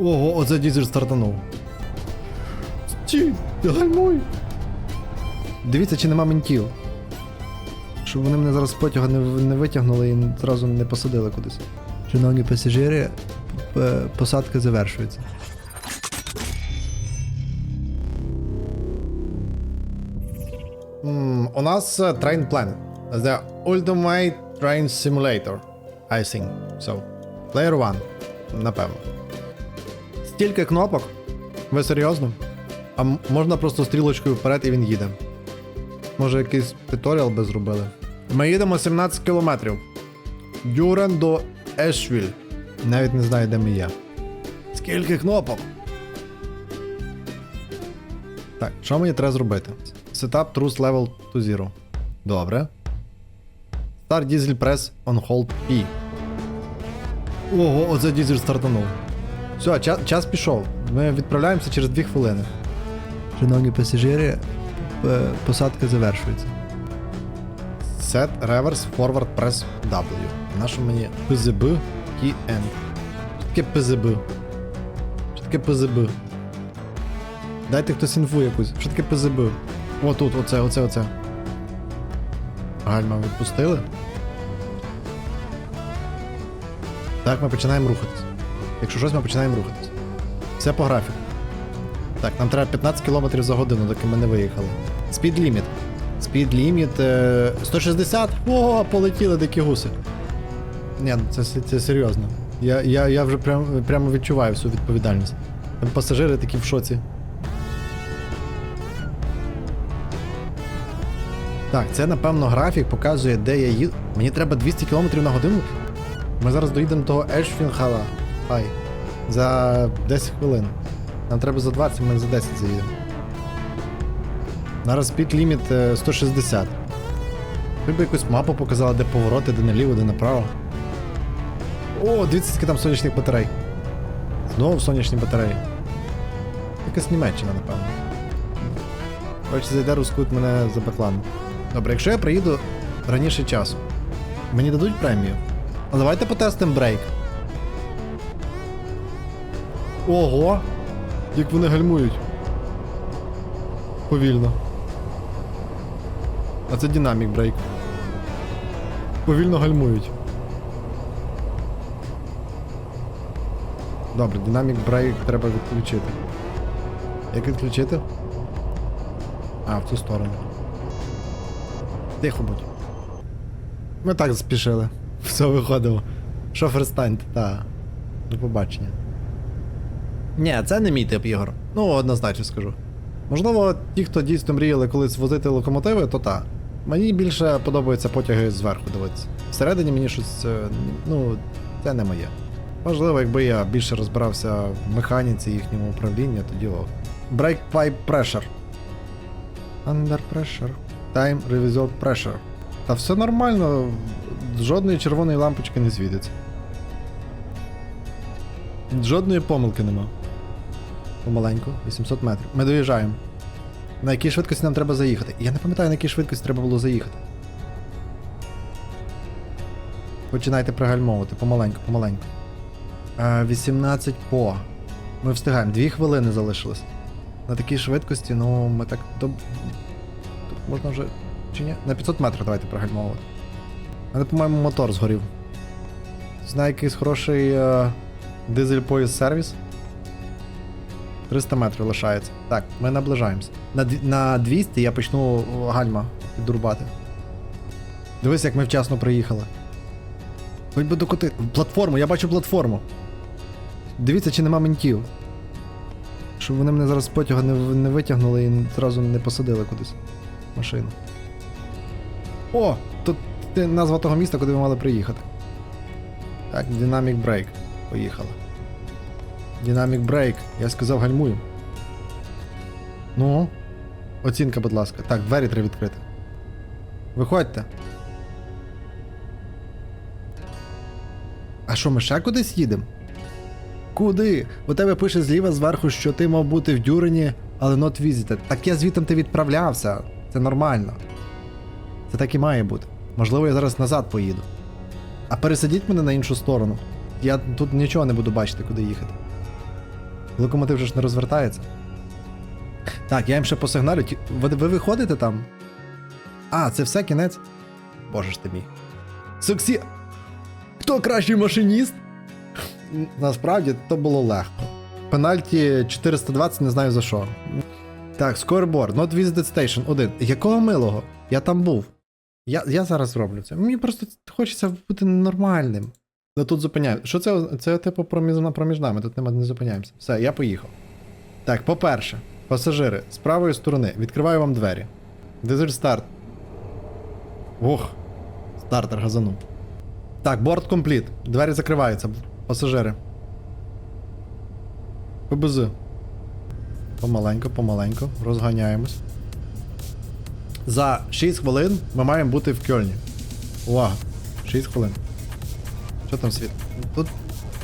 Ого, оце дізель стартанув. Стій, гальмуй. Дивіться, чи нема ментів. Щоб вони мене зараз з потяга не, не витягнули і одразу не посадили кудись. Шановні пасажири, посадка завершується. у нас uh, Train Planet. The Ultimate Train Simulator. I think. So. Player One. Напевно. Стільки кнопок. Ви серйозно? А можна просто стрілочкою вперед і він їде. Може якийсь туторіал би зробили. Ми їдемо 17 кілометрів. Дюрен до Ешвіль. Навіть не знаю, де ми є. Скільки кнопок? Так, що мені треба зробити? Setup Truth Level to Zero. Добре. Start Diesel Press on Hold P. Ого, оце дізель стартанув. Все, час, час пішов. Ми відправляємося через 2 хвилини. Шановні пасажири, посадка завершується. Set Reverse Forward Press W. Нащо мені PZB Key End. Що таке PZB? Що таке PZB? Дайте хтось інфу якусь. Що таке ПЗБ? О, тут, оце, оце, оце. Гальма відпустили. Так, ми починаємо рухатись. Якщо щось, ми починаємо рухатись. Все по графіку. Так, нам треба 15 км за годину, доки ми не виїхали. Limit. Speed limit е, 160. О, полетіли дикі гуси. Ні, це, це серйозно. Я, я, я вже прям, прямо відчуваю всю відповідальність. Там пасажири такі в шоці. Так, це напевно графік показує, де я їду. Мені треба 200 км на годину. Ми зараз доїдемо до того Ешфінхала. Хай. За 10 хвилин. Нам треба за 20, ми за 10 заїдемо. Зараз спід ліміт е, 160. Ви б якусь мапу показала, де повороти, де наліво, де направо. О, дивіться, скільки там сонячних батарей. Знову сонячні батареї. Якась Німеччина, напевно. Коротше, зайде рускут мене за баклан. Добре, якщо я приїду раніше часу, мені дадуть премію. А давайте потестимо брейк. Ого! Як вони гальмують. Повільно. А це динамік брейк. Повільно гальмують. Добре, динамік брейк треба відключити. Як відключити? А, в ту сторону. Тихо будь. Ми так спішили. Все виходило. Шофер стань, та. До побачення. Ні, це не мій тип ігор. Ну, однозначно скажу. Можливо, ті, хто дійсно мріяли колись возити локомотиви, то та. Мені більше подобаються потяги зверху дивитися. Всередині мені щось. е, Ну, це не моє. Можливо, якби я більше розбирався в механіці їхнього управління, тоді ок. Brake pipe pressure. Under pressure. Time revisor pressure. Та все нормально. Жодної червоної лампочки не світиться. Жодної помилки нема. Помаленьку, 800 метрів. Ми доїжджаємо. На якій швидкості нам треба заїхати? Я не пам'ятаю, на якій швидкості треба було заїхати. Починайте пригальмовувати, помаленьку, помаленьку. Е, 18 по. Ми встигаємо, 2 хвилини залишилось. На такій швидкості, ну, ми так. Тут можна вже. Чи ні? На 500 метрів давайте пригальмовувати. Але, по-моєму, мотор згорів. Знає якийсь хороший е, дизель поїзд сервіс. 300 метрів лишається. Так, ми наближаємося. На, на 200 я почну гальма піддурбати. Дивись, як ми вчасно приїхали. Хоч би докоти. Платформу, я бачу платформу. Дивіться, чи нема ментів. Щоб вони мене зараз з потяга не, не витягнули і одразу не посадили кудись. Машину. О! Тут назва того міста, куди ви мали приїхати. Так, Dynamic Break. Поїхали. Dynamic Break. Я сказав гальмую. Ну. Оцінка, будь ласка. Так, двері треба відкрити. Виходьте. А що, ми ще кудись їдемо? Куди? У тебе пише зліва зверху, що ти мав бути в Дюрені, але not visited. Так я звітом ти відправлявся. Це нормально. Це так і має бути. Можливо, я зараз назад поїду. А пересадіть мене на іншу сторону. Я тут нічого не буду бачити, куди їхати. Локомотив же ж не розвертається. Так, я їм ще посигналю. Ви, ви виходите там? А, це все кінець? Боже ж ти мій. Суксі. Хто кращий машиніст? Насправді то було легко. Пенальті 420, не знаю за що. Так, скорборд, not visited station 1. Якого милого? Я там був. Я, я зараз зроблю це. Мені просто хочеться бути нормальним. Ну тут зупиняю. Що це? Це типу проміж, проміж нами, тут нема- не зупиняємося. Все, я поїхав. Так, по-перше, пасажири, з правої сторони, відкриваю вам двері. Дизель старт. Ох, стартер газанув. Так, борт компліт. Двері закриваються. Пасажири. ПБЗ. Помаленько, помаленько. Розганяємось. За 6 хвилин ми маємо бути в Кьольні. Увага! 6 хвилин. Що там світ? Тут.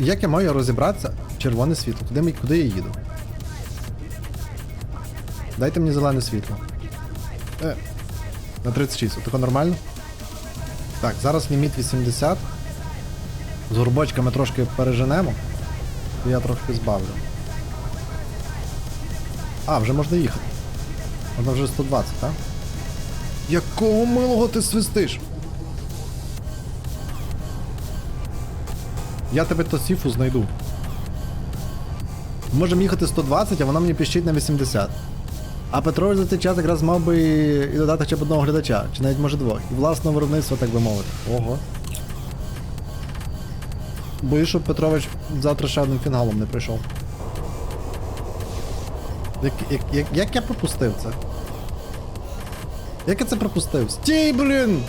Як я маю розібратися? Червоне світло. Куди, куди я їду? Дайте мені зелене світло. Е. На 36. Отако нормально? Так, зараз ліміт 80. З горбочками трошки переженемо. Я трошки збавлю. А, вже можна їхати. Можна вже 120, так? Якого милого ти свистиш? Я тебе то сіфу знайду. Можемо їхати 120, а вона мені піщить на 80. А Петрович за цей час якраз мав би і, додати хоча б одного глядача, чи навіть може двох. І власного виробництва, так би мовити. Ого. Боюсь, щоб Петрович завтра ще одним фіналом не прийшов. Як, як, як, як я пропустив це? Як я це пропустив? Стій, блін!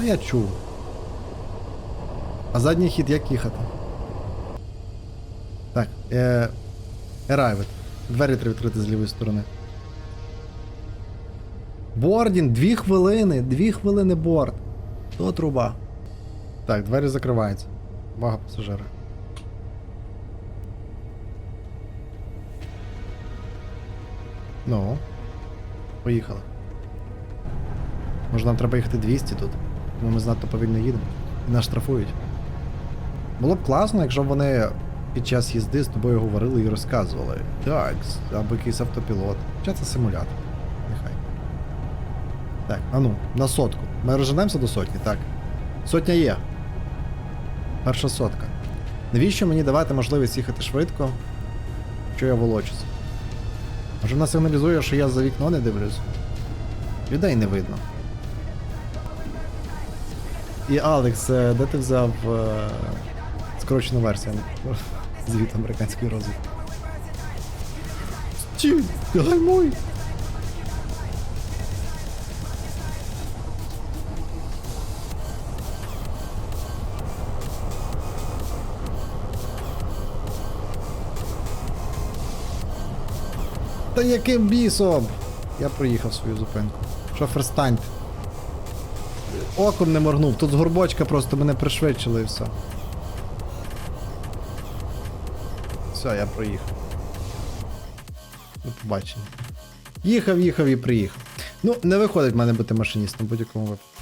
А я чув. А задній хід як їхати? Так, е. Arrived. Двері треба відкрити з лівої сторони. Бордін, дві хвилини, дві хвилини борт. То труба. Так, двері закриваються. Увага пасажира. Ну. Поїхали. Може нам треба їхати 200 тут. Бо ми занадто повільно їдемо. І нас штрафують. Було б класно, якщо б вони під час їзди з тобою говорили і розказували. Так, або якийсь автопілот. Хоча це симулятор. Нехай. Так, а ну, на сотку. Ми розженемося до сотні, так. Сотня є. Перша сотка. Навіщо мені давати можливість їхати швидко, що я волочусь? Може вона сигналізує, що я за вікно не дивлюсь? Людей не видно. І Алекс, е, де ти взяв скорочену версію звіт американської розвідки? Стій, гальмуй! Та яким бісом? Я проїхав свою зупинку. Шофер станьте. Оком не моргнув, тут з горбочка просто мене пришвидшили і все. Все, я проїхав. До побачення. Їхав, їхав і приїхав. Ну, не виходить в мене бути машиністом будь-якому випадку.